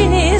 denizler